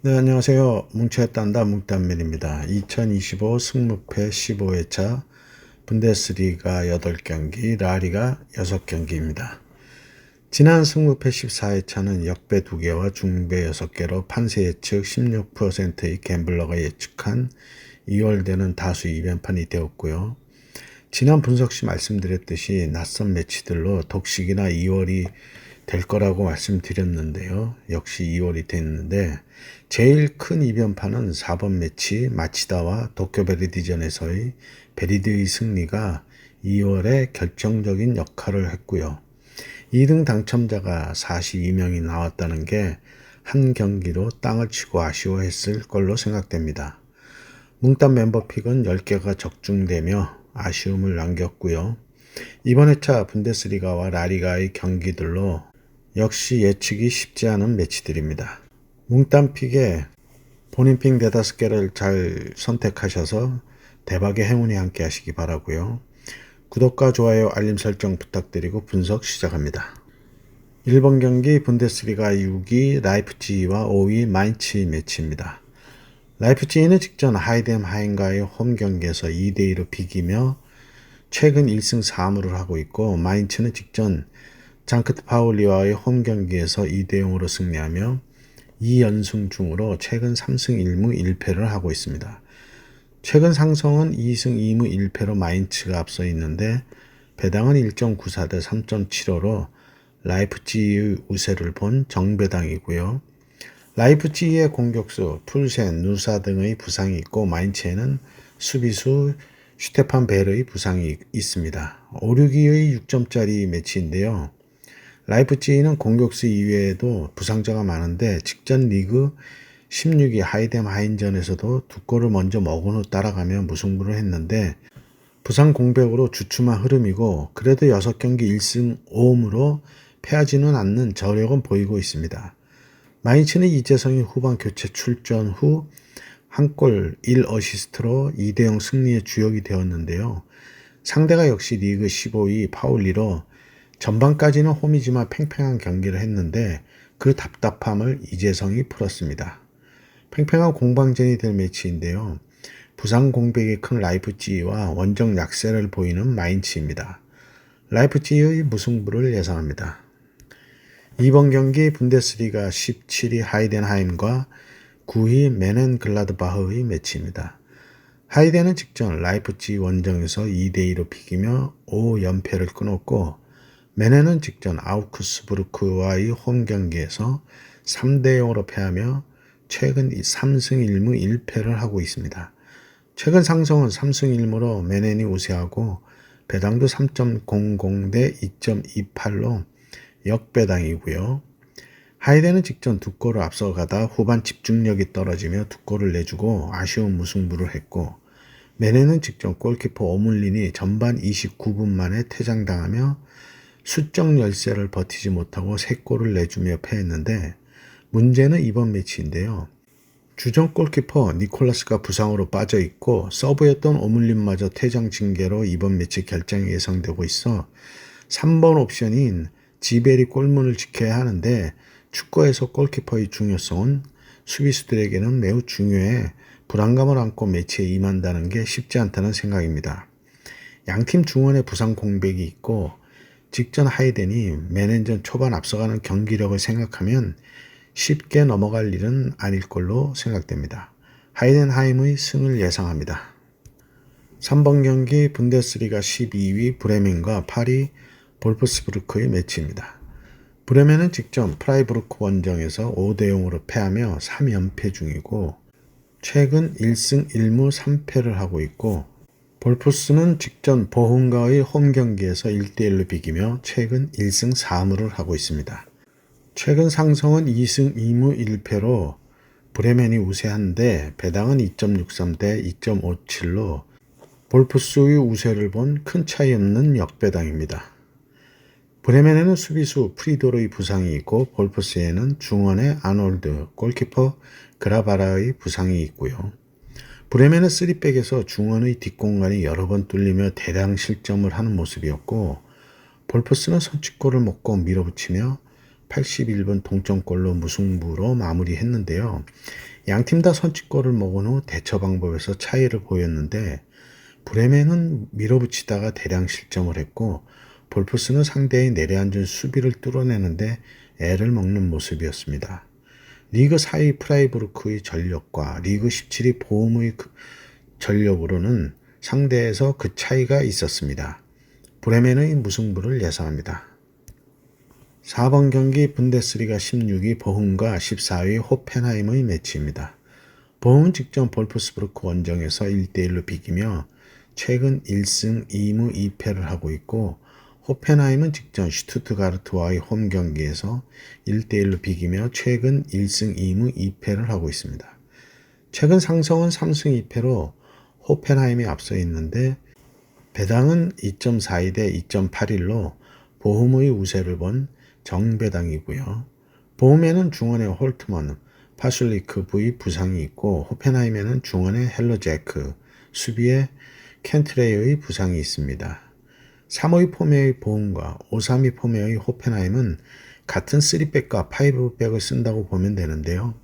네, 안녕하세요. 뭉쳐야 딴다 뭉딴맨입니다. 2025 승무패 15회차 분데스리가 8경기, 라리가 6경기입니다. 지난 승무패 14회차는 역배 2개와 중배 6개로 판세 예측 16%의 갬블러가 예측한 2월 되는 다수 이변판이 되었고요. 지난 분석 시 말씀드렸듯이 낯선 매치들로 독식이나 2월이 될 거라고 말씀드렸는데요. 역시 2월이 됐는데 제일 큰 이변파는 4번 매치 마치다와 도쿄 베리디전에서의 베리드의 승리가 2월에 결정적인 역할을 했고요. 2등 당첨자가 42명이 나왔다는 게 한 경기로 땅을 치고 아쉬워했을 걸로 생각됩니다. 뭉딴 멤버 픽은 10개가 적중되며 아쉬움을 남겼고요. 이번 회차 분데스리가와 라리가의 경기들로 역시 예측이 쉽지 않은 매치들입니다. 뭉딴 픽에 본인 픽 네다섯 개를 잘 선택하셔서 대박의 행운이 함께 하시기 바라고요. 구독과 좋아요, 알림 설정 부탁드리고 분석 시작합니다. 1번 경기 분데스리가 6위 라이프치히와 5위 마인츠 매치입니다. 라이프치히는 직전 하이뎀 하인과의 홈 경기에서 2대2로 비기며 최근 1승 4무를 하고 있고 마인츠는 직전 장크트 파울리와의 홈 경기에서 2대 0으로 승리하며 2연승 중으로 최근 3승 1무 1패를 하고 있습니다. 최근 상성은 2승 2무 1패로 마인츠가 앞서 있는데 배당은 1.94 대 3.75로 라이프치히의 우세를 본 정배당이고요. 라이프치히의 공격수, 풀센, 누사 등의 부상이 있고 마인츠에는 수비수 슈테판 벨의 부상이 있습니다. 5, 6위의 6점짜리 매치인데요. 라이프치히는 공격수 이외에도 부상자가 많은데 직전 리그 16위 하이뎀 하인전에서도 두 골을 먼저 먹은 후 따라가며 무승부를 했는데 부상 공백으로 주춤한 흐름이고 그래도 6경기 1승 5음으로 패하지는 않는 저력은 보이고 있습니다. 마인츠는 이재성이 후반 교체 출전 후 한 골 1어시스트로 2대0 승리의 주역이 되었는데요. 상대가 역시 리그 15위 파울리로 전반까지는 홈이지만 팽팽한 경기를 했는데 그 답답함을 이재성이 풀었습니다. 팽팽한 공방전이 될 매치인데요. 부상 공백이 큰 라이프치히와 원정 약세를 보이는 마인츠입니다. 라이프치히의 무승부를 예상합니다. 이번 경기 분데스리가 17위 하이덴하임과 9위 메넨글라드바흐의 매치입니다. 하이덴은 직전 라이프치히 원정에서 2대2로 비기며 5연패를 끊었고 메넨은 직전 아우크스부르크와의 홈 경기에서 3대 0으로 패하며 최근 3승 1무 1패를 하고 있습니다. 최근 상성은 3승 1무로 메넨이 우세하고 배당도 3.00 대 2.28로 역배당이고요. 하이덴은 직전 두 골을 앞서가다 후반 집중력이 떨어지며 두 골을 내주고 아쉬운 무승부를 했고 메네는 직전 골키퍼 오물린이 전반 29분 만에 퇴장당하며 수적 열세를 버티지 못하고 세 골을 내주며 패했는데 문제는 이번 매치인데요. 주전 골키퍼 니콜라스가 부상으로 빠져 있고 서브였던 오물린마저 퇴장 징계로 이번 매치 결정이 예상되고 있어 3번 옵션인 지베리 골문을 지켜야 하는데 축구에서 골키퍼의 중요성은 수비수들에게는 매우 중요해 불안감을 안고 매치에 임한다는 게 쉽지 않다는 생각입니다. 양팀 중원에 부상 공백이 있고 직전 하이덴이 매넨전 초반 앞서가는 경기력을 생각하면 쉽게 넘어갈 일은 아닐 걸로 생각됩니다. 하이덴하임의 승을 예상합니다. 3번 경기 분데스리가 12위 브레멘과 8위 볼프스부르크의 매치입니다. 브레멘은 직전 프라이브루크 원정에서 5대 0으로 패하며 3연패 중이고 최근 1승 1무 3패를 하고 있고 볼프스는 직전 보훈가의 홈 경기에서 1대1로 비기며 최근 1승 4무를 하고 있습니다. 최근 상성은 2승 2무 1패로 브레멘이 우세한데 배당은 2.63 대 2.57로 볼프스의 우세를 본 큰 차이 없는 역배당입니다. 브레멘에는 수비수 프리도르의 부상이 있고 볼프스에는 중원의 아놀드, 골키퍼 그라바라의 부상이 있고요. 브레멘은 3백에서 중원의 뒷공간이 여러 번 뚫리며 대량 실점을 하는 모습이었고 볼프스는 선취골을 먹고 밀어붙이며 81분 동점골로 무승부로 마무리했는데요. 양팀 다 선취골을 먹은 후 대처 방법에서 차이를 보였는데 브레멘은 밀어붙이다가 대량 실점을 했고 볼프스는 상대의 내려앉은 수비를 뚫어내는데 애를 먹는 모습이었습니다. 리그 4위 프라이부르크의 전력과 리그 17위 보험의 그 전력으로는 상대에서 그 차이가 있었습니다. 브레멘의 무승부를 예상합니다. 4번 경기 분데스리가 16위 보훔과 14위 호펜하임의 매치입니다. 보훔은 직전 볼프스부르크 원정에서 1대1로 비기며 최근 1승 2무 2패를 하고 있고 호펜하임은 직전 슈투트가르트와의 홈 경기에서 1대1로 비기며 최근 1승 2무 2패를 하고 있습니다. 최근 상성은 3승 2패로 호펜하임이 앞서 있는데 배당은 2.42 대 2.81로 보험의 우세를 본 정배당이고요. 보험에는 중원의 홀트먼, 파슐리크 부의 부상이 있고 호펜하임에는 중원의 헬로제크, 수비에 켄트레이의 부상이 있습니다. 3호의 포메의 보험과 532 포메의 호펜하임은 같은 3백과 5백을 쓴다고 보면 되는데요.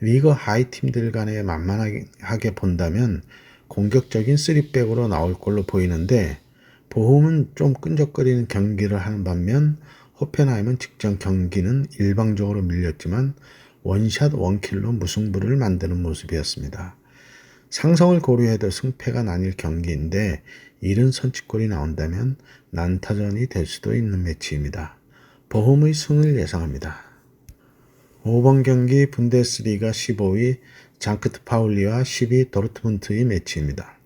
리그 하이 팀들 간에 만만하게 본다면 공격적인 3백으로 나올 걸로 보이는데 보험은 좀 끈적거리는 경기를 하는 반면 호펜하임은 직전 경기는 일방적으로 밀렸지만 원샷 원킬로 무승부를 만드는 모습이었습니다. 상성을 고려해도 승패가 나뉠 경기인데 이른 선취골이 나온다면 난타전이 될 수도 있는 매치입니다. 보험의 승을 예상합니다. 5번 경기 분데스리가 15위 장크트 파울리와 10위 도르트문트의 매치입니다.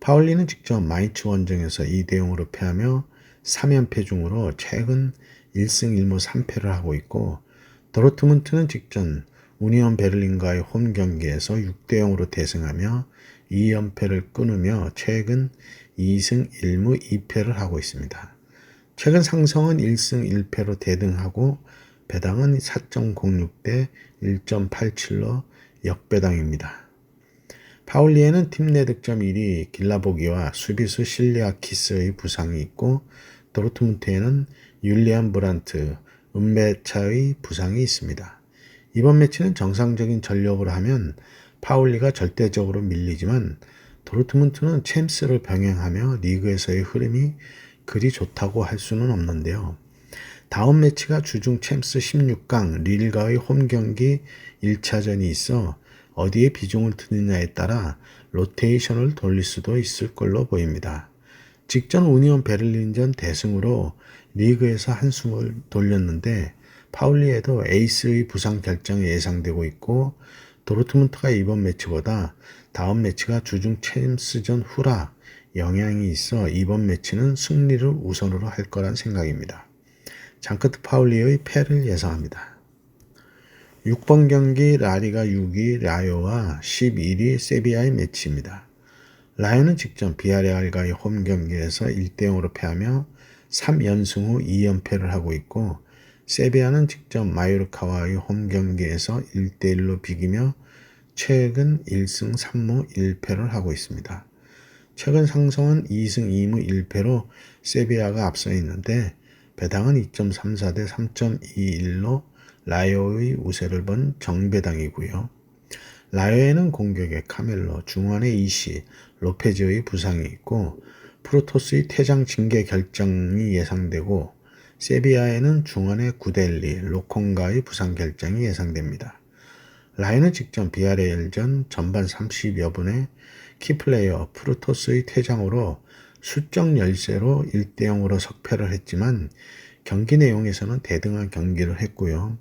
파울리는 직접 마이츠 원정에서 2대 0으로 패하며 3연패 중으로 최근 1승 1무 3패를 하고 있고 도르트문트는 직전 우니온 베를린과의 홈 경기에서 6대 0으로 대승하며 2연패를 끊으며 최근 2승 1무 2패를 하고 있습니다. 최근 상성은 1승 1패로 대등하고 배당은 4.06대 1.87로 역배당입니다. 파울리에는 팀 내 득점 1위 길라보기와 수비수 실리아 키스의 부상이 있고 도르트문트에는 율리안 브란트, 은배차의 부상이 있습니다. 이번 매치는 정상적인 전력으로 하면 파울리가 절대적으로 밀리지만 도르트문트는 챔스를 병행하며 리그에서의 흐름이 그리 좋다고 할 수는 없는데요. 다음 매치가 주중 챔스 16강 릴과의 홈 경기 1차전이 있어 어디에 비중을 두느냐에 따라 로테이션을 돌릴 수도 있을 걸로 보입니다. 직전 우니온 베를린전 대승으로 리그에서 한숨을 돌렸는데 파울리에도 에이스의 부상 결정이 예상되고 있고 도르트문트가 이번 매치보다 다음 매치가 주중 챔스전 후라 영향이 있어 이번 매치는 승리를 우선으로 할 거란 생각입니다. 장크트 파울리의 패를 예상합니다. 6번 경기 라리가 6위 라요와 11위 세비야의 매치입니다. 라요는 직전 비아레알과의 홈 경기에서 1대 0으로 패하며 3연승 후 2연패를 하고 있고 세비야는 직전 마요르카와의 홈 경기에서 1대 1로 비기며 최근 1승 3무 1패를 하고 있습니다. 최근 상성은 2승 2무 1패로 세비야가 앞서 있는데 배당은 2.34 대 3.21로 라이오의 우세를 본 정배당이고요. 라이오에는 공격에 카멜로, 중원의 이시, 로페즈의 부상이 있고 프로토스의 퇴장 징계 결정이 예상되고 세비야에는 중원의 구델리, 로콩가의 부상 결정이 예상됩니다. 라인은 직전 비아레일전 전반 30여 분에 키플레이어 프루토스의 퇴장으로 수적 열세로 1대 0으로 석패를 했지만 경기 내용에서는 대등한 경기를 했고요.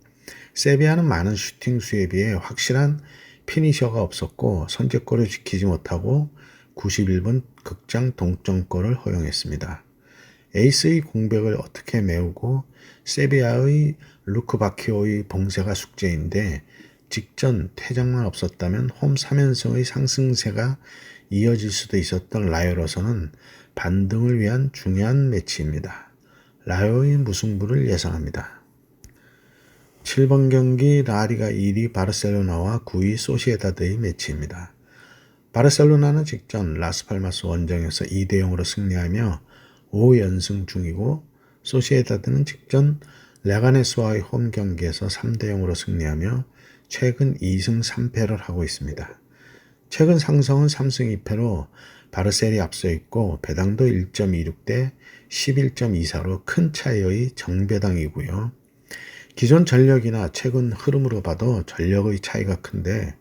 세비야는 많은 슈팅 수에 비해 확실한 피니셔가 없었고 선제골을 지키지 못하고 91분 극장 동점골을 허용했습니다. 에이스의 공백을 어떻게 메우고 세비야의 루크 바키오의 봉쇄가 숙제인데 직전 퇴장만 없었다면 홈 3연승의 상승세가 이어질 수도 있었던 라이어로서는 반등을 위한 중요한 매치입니다. 라이어의 무승부를 예상합니다. 7번 경기 라리가 1위 바르셀로나와 9위 소시에다드의 매치입니다. 바르셀로나는 직전 라스팔마스 원정에서 2대 0으로 승리하며 5연승 중이고 소시에다드는 직전 레가네스와의 홈 경기에서 3대 0으로 승리하며 최근 2승 3패를 하고 있습니다. 최근 상성은 3승 2패로 바르셀이 앞서 있고 배당도 1.26 대 11.24로 큰 차이의 정배당이고요. 기존 전력이나 최근 흐름으로 봐도 전력의 차이가 큰데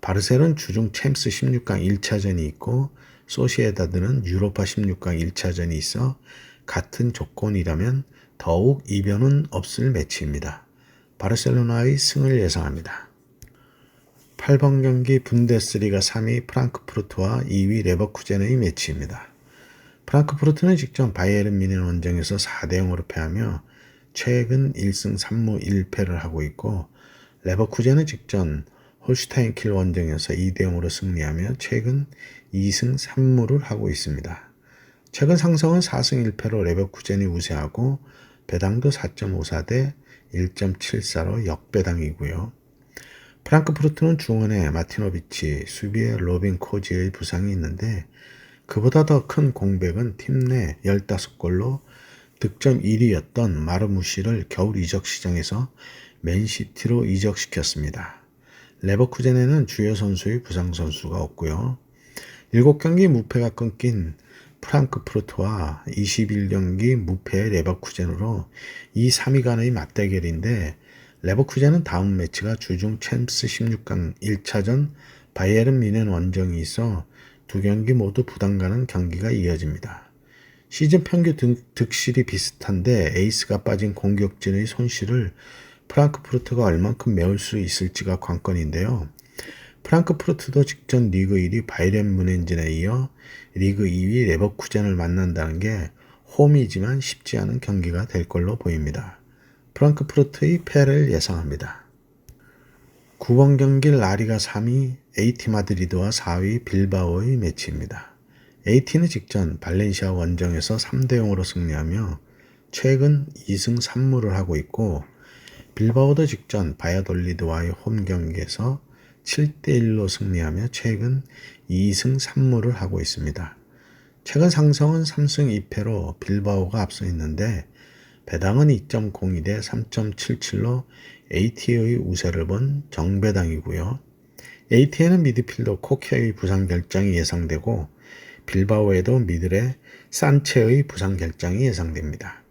바르셀은 주중 챔스 16강 1차전이 있고 소시에다드는 유로파 16강 1차전이 있어 같은 조건이라면 더욱 이변은 없을 매치입니다. 바르셀로나의 승을 예상합니다. 8번 경기 분데스리가 3위 프랑크푸르트와 2위 레버쿠젠의 매치입니다. 프랑크푸르트는 직전 바이에른 미넨 원정에서 4대 0으로 패하며 최근 1승 3무 1패를 하고 있고 레버쿠젠은 직전 홀슈타인 킬 원정에서 2대 0으로 승리하며 최근 2승 3무를 하고 있습니다. 최근 상성은 4승 1패로 레버쿠젠이 우세하고 배당도 4.54대 1.74로 역배당이고요. 프랑크푸르트는 중원에 마티노비치, 수비에 로빈 코지의 부상이 있는데 그보다 더 큰 공백은 팀 내 15골로 득점 1위였던 마르무시를 겨울 이적 시장에서 맨시티로 이적시켰습니다. 레버쿠젠에는 주요 선수의 부상 선수가 없고요. 7경기 무패가 끊긴 프랑크푸르트와 21경기 무패의 레버쿠젠으로 이 3위 간의 맞대결인데 레버쿠젠은 다음 매치가 주중 챔스 16강 1차전 바이에른 미넨 원정이 있어 두 경기 모두 부담 가는 경기가 이어집니다. 시즌 평균 득실이 비슷한데 에이스가 빠진 공격진의 손실을 프랑크푸르트가 얼만큼 메울 수 있을지가 관건인데요. 프랑크푸르트도 직전 리그 1위 바이렌 문헨진에 이어 리그 2위 레버쿠젠을 만난다는 게 홈이지만 쉽지 않은 경기가 될 걸로 보입니다. 프랑크푸르트의 패를 예상합니다. 9번 경기 라리가 3위 에이티 마드리드와 4위 빌바오의 매치입니다. 에이티는 직전 발렌시아 원정에서 3대 0으로 승리하며 최근 2승 3무를 하고 있고 빌바오도 직전 바야돌리드와의 홈 경기에서 7대1로 승리하며 최근 2승 3무를 하고 있습니다. 최근 상성은 3승 2패로 빌바오가 앞서 있는데 배당은 2.02대 3.77로 AT의 우세를 본 정배당이고요. AT에는 미드필더 코케의 부상 결장이 예상되고 빌바오에도 미들의 산체의 부상 결장이 예상됩니다.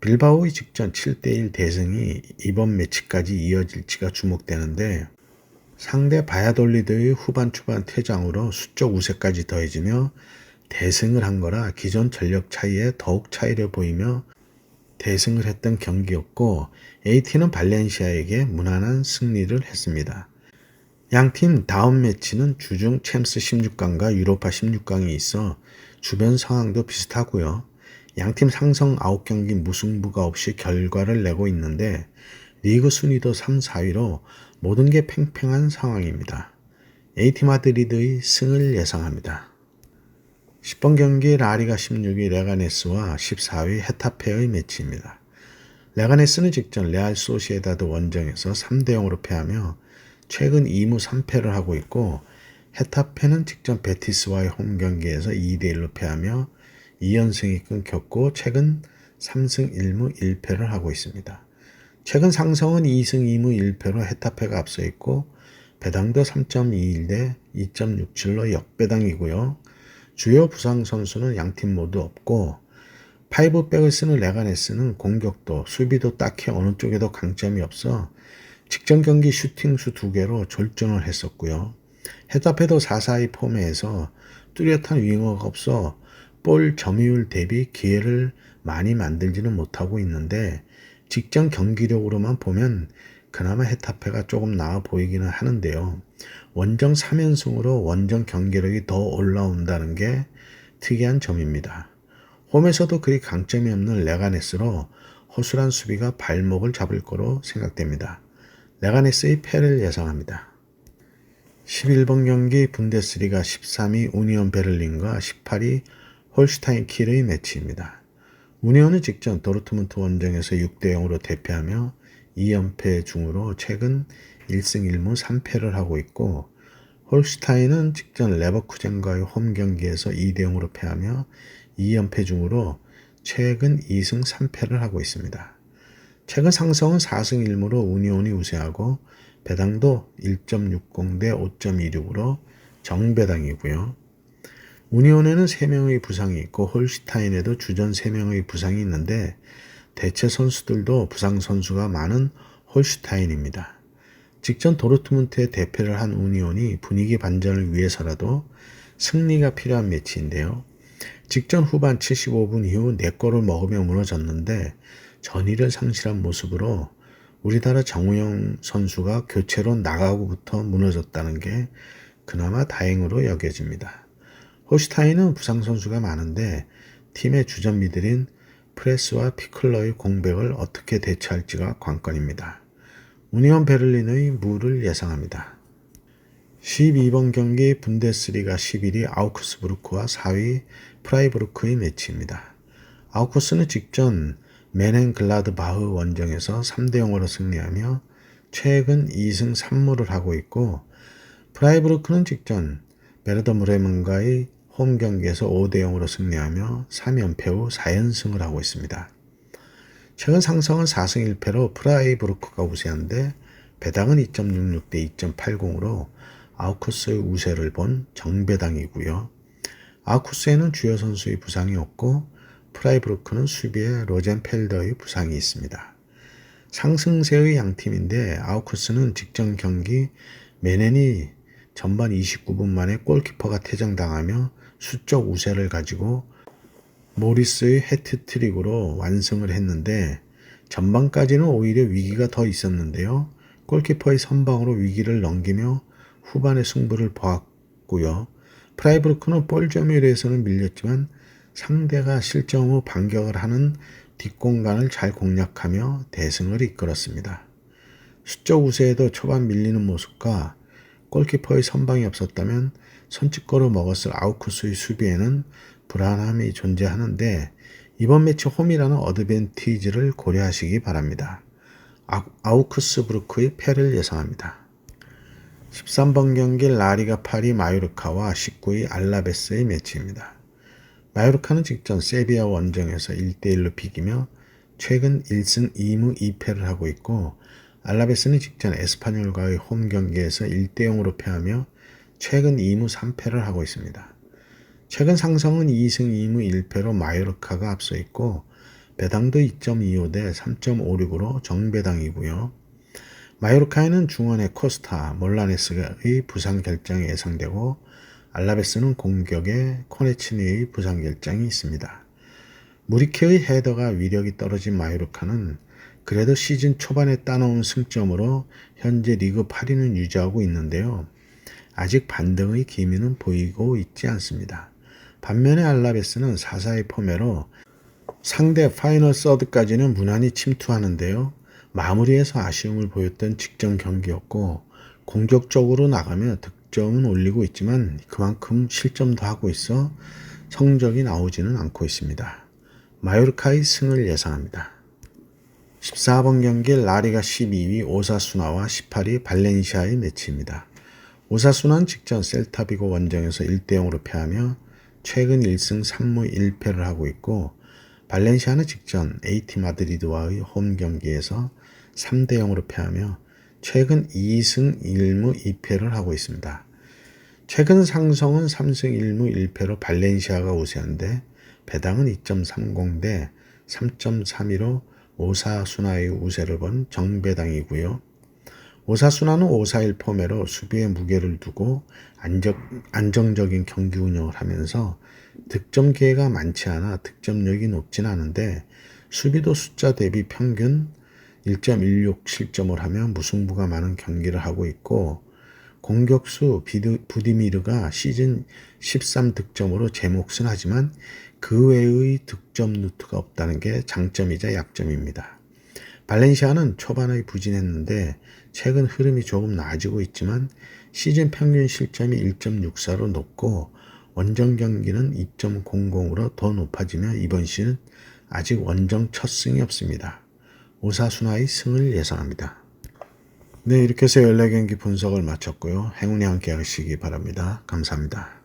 빌바오의 직전 7대1 대승이 이번 매치까지 이어질지가 주목되는데 상대 바야돌리드의 후반 초반 퇴장으로 수적 우세까지 더해지며 대승을 한 거라 기존 전력 차이에 더욱 차이를 보이며 대승을 했던 경기였고 AT는 발렌시아에게 무난한 승리를 했습니다. 양팀 다음 매치는 주중 챔스 16강과 유로파 16강이 있어 주변 상황도 비슷하고요. 양팀 상성 9경기 무승부가 없이 결과를 내고 있는데 리그 순위도 3, 4위로 모든 게 팽팽한 상황입니다. 에이티 마드리드의 승을 예상합니다. 10번 경기 라리가 16위 레가네스와 14위 헤타페의 매치입니다. 레가네스는 직전 레알 소시에다드 원정에서 3대 0으로 패하며 최근 2무 3패를 하고 있고 헤타페는 직전 베티스와의 홈 경기에서 2대 1로 패하며 2연승이 끊겼고 최근 3승 1무 1패를 하고 있습니다. 최근 상성은 2승 2무 1패로 헤타페가 앞서 있고 배당도 3.21대 2.67로 역배당이고요. 주요 부상 선수는 양팀 모두 없고 파이브백을 쓰는 레가네스는 공격도 수비도 딱히 어느 쪽에도 강점이 없어 직전 경기 슈팅수 두 개로 졸전을 했었고요. 헤타페도 4-4-2 폼에서 뚜렷한 윙어가 없어 볼 점유율 대비 기회를 많이 만들지는 못하고 있는데 직전 경기력으로만 보면 그나마 헤타페가 조금 나아 보이기는 하는데요. 원정 3연승으로 원정 경기력이 더 올라온다는 게 특이한 점입니다. 홈에서도 그리 강점이 없는 레가네스로 허술한 수비가 발목을 잡을 거로 생각됩니다. 레가네스의 패를 예상합니다. 11번 경기 분데스리가 13위 우니온 베를린과 18위 홀슈타인 킬의 매치입니다. 우니온은 직전 도르트문트 원정에서 6대 0으로 대패하며 2연패 중으로 최근 1승 1무 3패를 하고 있고 홀스타인은 직전 레버쿠젠과의 홈 경기에서 2대 0으로 패하며 2연패 중으로 최근 2승 3패를 하고 있습니다. 최근 상성은 4승 1무로 우니온이 우세하고 배당도 1.60 대 5.26으로 정배당이고요. 우니온에는 3명의 부상이 있고 홀슈타인에도 주전 3명의 부상이 있는데 대체 선수들도 부상 선수가 많은 홀슈타인입니다. 직전 도르트문트에 대패를 한 우니온이 분위기 반전을 위해서라도 승리가 필요한 매치인데요. 직전 후반 75분 이후 4골을 먹으며 무너졌는데 전의를 상실한 모습으로 우리나라 정우영 선수가 교체로 나가고부터 무너졌다는 게 그나마 다행으로 여겨집니다. 호슈타인은 부상 선수가 많은데 팀의 주전미들인 프레스와 피클러의 공백을 어떻게 대처할지가 관건입니다. 우니온 베를린의 무를 예상합니다. 12번 경기 분데스리가 11위 아우크스부르크와 4위 프라이부르크의 매치입니다. 아우크스는 직전 메넨 글라드바흐 원정에서 3대 0으로 승리하며 최근 2승 3무를 하고 있고 프라이부르크는 직전 베르더 무레문과의 홈 경기에서 5대 0으로 승리하며 3연패 후 4연승을 하고 있습니다. 최근 상성은 4승 1패로 프라이부르크가 우세한데 배당은 2.66 대 2.80으로 아우쿠스의 우세를 본 정배당이고요. 아우쿠스에는 주요 선수의 부상이 없고 프라이브루크는 수비에 로젠펠더의 부상이 있습니다. 상승세의 양팀인데 아우쿠스는 직전 경기 메넨이 전반 29분 만에 골키퍼가 퇴장당하며 수적 우세를 가지고 모리스의 해트트릭으로 완승을 했는데 전반까지는 오히려 위기가 더 있었는데요. 골키퍼의 선방으로 위기를 넘기며 후반의 승부를 보았고요. 프라이브루크는 볼 점유율에서는 밀렸지만 상대가 실점 후 반격을 하는 뒷공간을 잘 공략하며 대승을 이끌었습니다. 수적 우세에도 초반 밀리는 모습과 골키퍼의 선방이 없었다면 선취골을 먹었을 아우쿠스의 수비에는 불안함이 존재하는데 이번 매치 홈이라는 어드밴티지를 고려하시기 바랍니다. 아 우크스부르크의 패를 예상합니다. 13번 경기 라리가 파리 마요르카와 19위 알라베스의 매치입니다. 마요르카는 직전 세비야 원정에서 1대1로 비기며 최근 1승 2무 2패를 하고 있고 알라베스는 직전 에스파뇰과의 홈 경기에서 1대0으로 패하며 최근 2무 3패를 하고 있습니다. 최근 상성은 2승 2무 1패로 마요르카가 앞서 있고 배당도 2.25 대 3.56으로 정배당이고요. 마요르카에는 중원의 코스타, 몰라네스의 부상 결정이 예상되고 알라베스는 공격에 코네치니의 부상 결정이 있습니다. 무리케의 헤더가 위력이 떨어진 마요르카는 그래도 시즌 초반에 따놓은 승점으로 현재 리그 8위는 유지하고 있는데요. 아직 반등의 기미는 보이고 있지 않습니다. 반면에 알라베스는 4사의 포매로 상대 파이널 서드까지는 무난히 침투하는데요. 마무리에서 아쉬움을 보였던 직전 경기였고 공격적으로 나가며 득점은 올리고 있지만 그만큼 실점도 하고 있어 성적이 나오지는 않고 있습니다. 마요르카의 승을 예상합니다. 14번 경기 라리가 12위 오사수나와 18위 발렌시아의 매치입니다. 오사수나는 직전 셀타비고 원정에서 1대0으로 패하며 최근 1승 3무 1패를 하고 있고 발렌시아는 직전 AT 마드리드와의 홈 경기에서 3대 0으로 패하며 최근 2승 1무 2패를 하고 있습니다. 최근 상성은 3승 1무 1패로 발렌시아가 우세한데 배당은 2.30대 3.32로 오사수나의 우세를 본 정배당이고요. 오사수나는 5-4-1 포매로 수비에 무게를 두고 안정, 안정 적인 경기 운영을 하면서 득점 기회가 많지 않아 득점력이 높진 않은데 수비도 숫자 대비 평균 1.16 실점을 하며 무승부가 많은 경기를 하고 있고 공격수 비드, 부디미르가 시즌 13득점으로 제 몫은 하지만 그 외의 득점 루트가 없다는 게 장점이자 약점입니다. 발렌시아는 초반에 부진했는데 최근 흐름이 조금 나아지고 있지만 시즌 평균 실점이 1.64로 높고 원정 경기는 2.00으로 더 높아지며 이번 시즌 아직 원정 첫 승이 없습니다. 오사수나의 승을 예상합니다. 네, 이렇게 해서 14경기 분석을 마쳤고요. 행운이 함께 하시기 바랍니다. 감사합니다.